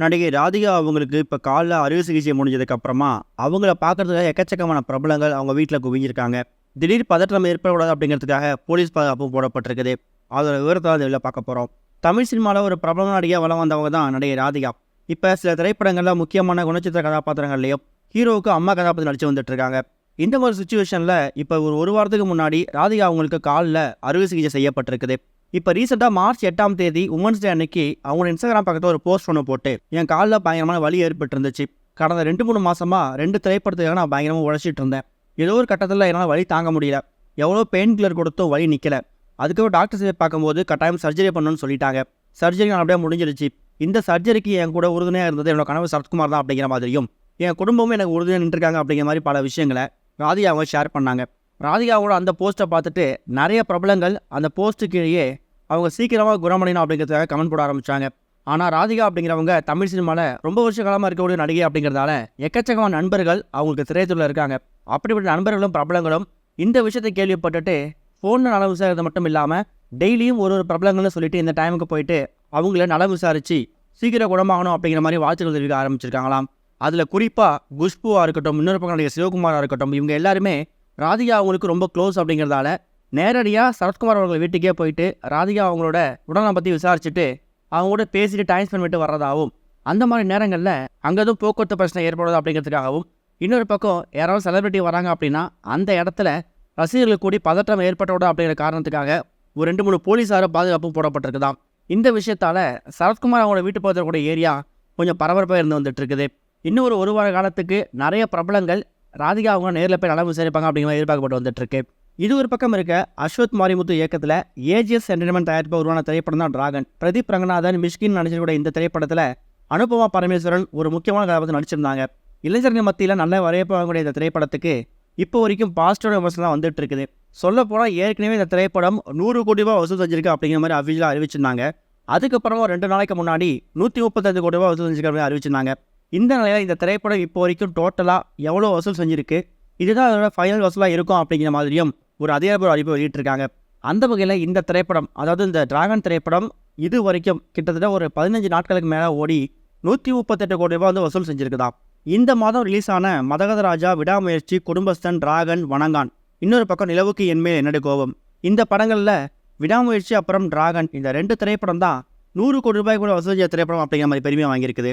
நடிகை ராதிகா அவங்களுக்கு இப்போ காலில் அறுவை சிகிச்சை முடிஞ்சதுக்கப்புறமா அவங்கள பார்க்கறதுக்காக எக்கச்சக்கமான பிரபலங்கள் அவங்க வீட்டில் குவிஞ்சிருக்காங்க. திடீர் பதற்றம் ஏற்படக்கூடாது அப்படிங்கிறதுக்காக போலீஸ் பாதுகாப்பு போடப்பட்டிருக்குது. அதோட விவரத்தை தான் இதில் பார்க்க போகிறோம் தமிழ் சினிமாவில் ஒரு பிரபல நடிகை வளம் வந்தவங்க தான் நடிகை ராதிகா. இப்போ சில திரைப்படங்களில் முக்கியமான குணச்சித்திர கதாபாத்திரங்கள்லையும் ஹீரோவுக்கு அம்மா கதாபாத்திரம் நடிச்சு வந்துட்டுருக்காங்க. இந்த மாதிரி சுச்சுவேஷனில் இப்போ ஒரு ஒரு வாரத்துக்கு முன்னாடி ராதிகா அவங்களுக்கு காலில் அறுவை சிகிச்சை செய்யப்பட்டிருக்குது. இப்போ ரீசெண்டாக மார்ச் எட்டாம் தேதி உமன்ஸ் டே அன்னைக்கு அவங்களோட இன்ஸ்டாகிராம் பக்கத்தில் ஒரு போஸ்ட் ஒன்று போட்டு என் காலில் பயங்கரமான வலி ஏற்பட்டுருந்துச்சு. கடந்த ரெண்டு மூணு மாதமாக ரெண்டு திரைப்படத்துக்காக நான் பயங்கரமாக உழைச்சிட்டு இருந்தேன். ஏதோ ஒரு கட்டத்தில் என்னால் வலி தாங்க முடியல. எவ்வளோ பெயின் கில்லர் கொடுத்தோ வலி நிற்கல அதுக்கப்புறம் டாக்டர் போய் பார்க்கும்போது கட்டாயம் சர்ஜரி பண்ணணும்னு சொல்லிட்டாங்க. சர்ஜரி அப்படியே முடிஞ்சிருச்சு இந்த சர்ஜரிக்கு என் கூட உறுதுணையாக இருந்தது என்னோட கனவு சரத்குமார் தான் அப்படிங்கிற மாதிரியும். என் குடும்பமும் எனக்கு உறுதுணையாக நின்றுருக்காங்க அப்படிங்கிற மாதிரி பல விஷயங்களை ராதிகா அவங்க ஷேர் பண்ணாங்க. ராதிகாவோட அந்த போஸ்ட்டை பார்த்துட்டு நிறைய பிரபலங்கள் அந்த போஸ்ட்டு கீழேயே அவங்க சீக்கிரமாக குணமடையணும் அப்படிங்கிறதுக்காக கமெண்ட் போட ஆரம்பிச்சாங்க. ஆனால் ராதிகா அப்படிங்கிறவங்க தமிழ் சினிமாவில் ரொம்ப வருஷ காலமாக இருக்கக்கூடிய நடிகை அப்படிங்கிறதால எக்கச்சக்கமான நண்பர்கள் அவங்களுக்கு திரையத்துறையில் இருக்காங்க. அப்படிப்பட்ட நண்பர்களும் பிரபலங்களும் இந்த விஷயத்தை கேள்விப்பட்டுட்டு ஃபோனில் நலம் விசாரிக்கிறது மட்டும் இல்லாமல் டெய்லியும் ஒரு ஒரு பிரபலங்கள்னு சொல்லிட்டு இந்த டைமுக்கு போயிட்டு அவங்கள நலம் விசாரித்து சீக்கிரம் குணமாகணும் அப்படிங்கிற மாதிரி வாழ்த்துக்கள் தெரிவிக்க ஆரம்பிச்சிருக்காங்களாம். அதில் குறிப்பாக குஷ்புவாக இருக்கட்டும் இன்னொரு பக்கம் நடிகர் சிவகுமாராக இருக்கட்டும் இவங்க எல்லாருமே ராதிகா அவங்களுக்கு ரொம்ப க்ளோஸ் அப்படிங்கிறதால நேரடியாக சரத்குமார் அவர்கள் வீட்டுக்கே போயிட்டு ராதிகா அவங்களோட உடல்நலம் பற்றி விசாரிச்சுட்டு அவங்க கூட பேசிட்டு டைம் ஸ்பெண்ட் பண்ணிட்டு வர்றதாகவும் அந்த மாதிரி நேரங்களில் அங்கே எதுவும் போக்குவரத்து பிரச்சனை ஏற்படுது அப்படிங்கிறதுக்காகவும் இன்னொரு பக்கம் யாராவது செலிபிரிட்டி வராங்க அப்படின்னா அந்த இடத்துல ரசிகர்கள் கூடி பதற்றம் ஏற்பட்டோட அப்படிங்கிற காரணத்துக்காக ஒரு ரெண்டு மூணு போலீஸார பாதுகாப்பும் போடப்பட்டிருக்குதாம். இந்த விஷயத்தால் சரத்குமார் அவங்களோட வீட்டு பக்கத்தில் கூட ஏரியா கொஞ்சம் பரபரப்பாக இருந்து வந்துட்டு இருக்குது. இன்னும் ஒரு ஒரு வார காலத்துக்கு நிறைய பிரபலங்கள் ராதிகா அவங்க நேரில் போய் நலம் விசாரிப்பாங்க அப்படிங்கிற மாதிரி எதிர்பார்க்கப்பட்டு வந்துட்டுருக்கு. இது ஒரு பக்கம் இருக்க அஸ்வத் மாரிமுத்து இயக்கத்தில் ஏஜிஎஸ் என்டர்டைன்மெண்ட் தயாரிப்பு உருவான திரைப்படம் தான் டிராகன் பிரதீப் ரங்கநாதன் மிஷ்கின் நடிச்சிருக்கூட இந்த திரைப்படத்தில் அனுபமா பரமேஸ்வரன் ஒரு முக்கியமான கதாபாத்திரம் நடிச்சிருந்தாங்க. இளைஞர்கள் மத்தியில் நல்ல வரவேற்பு வாங்கக்கூடிய இந்த திரைப்படத்துக்கு இப்போ வரைக்கும் பாசிட்டிவ் விமர்சனம் வந்துட்டு இருக்குது சொல்ல போனால் ஏற்கனவே இந்த திரைப்படம் நூறு கோடி ரூபாய் வசூல் செஞ்சிருக்கு அப்படிங்கிற மாதிரி அஃபிஷியலாக அறிவிச்சிருந்தாங்க. அதுக்கப்புறமா ரெண்டு நாளைக்கு முன்னாடி நூற்றி முப்பத்தஞ்சு கோடி ரூபாய் வசூல் செஞ்சிருக்கிற மாதிரி அறிவிச்சிருந்தாங்க. இந்த நிலையில் இந்த திரைப்படம் இப்போ வரைக்கும் டோட்டலாக எவ்வளோ வசூல் செஞ்சுருக்கு? இதுதான் அதோட ஃபைனல் வசூலாக இருக்கும் அப்படிங்கிற மாதிரியும் ஒரு அதிகாரப்பூர்வ அறிவிப்பு வெளியிட்டிருக்காங்க. அந்த வகையில் இந்த திரைப்படம் அதாவது இந்த டிராகன் திரைப்படம் இது வரைக்கும் கிட்டத்தட்ட ஒரு பதினஞ்சு நாட்களுக்கு மேலே ஓடி நூற்றி முப்பத்தெட்டு கோடி ரூபாய் வந்து வசூல் செஞ்சுருக்குதான் இந்த மாதம் ரிலீஸ் ஆன விடாமுயற்சி குடும்பஸ்தன் டிராகன் வணங்கான். இன்னொரு பக்கம் நிலவுக்கு என்மேல் என்னடி கோபம்? இந்த படங்களில் விடாமுயற்சி அப்புறம் டிராகன் இந்த ரெண்டு திரைப்படம் தான் நூறு கோடி ரூபாய் கூட வசூல் செய்ய திரைப்படம் அப்படிங்கிற மாதிரி பெருமையாக வாங்கியிருக்குது.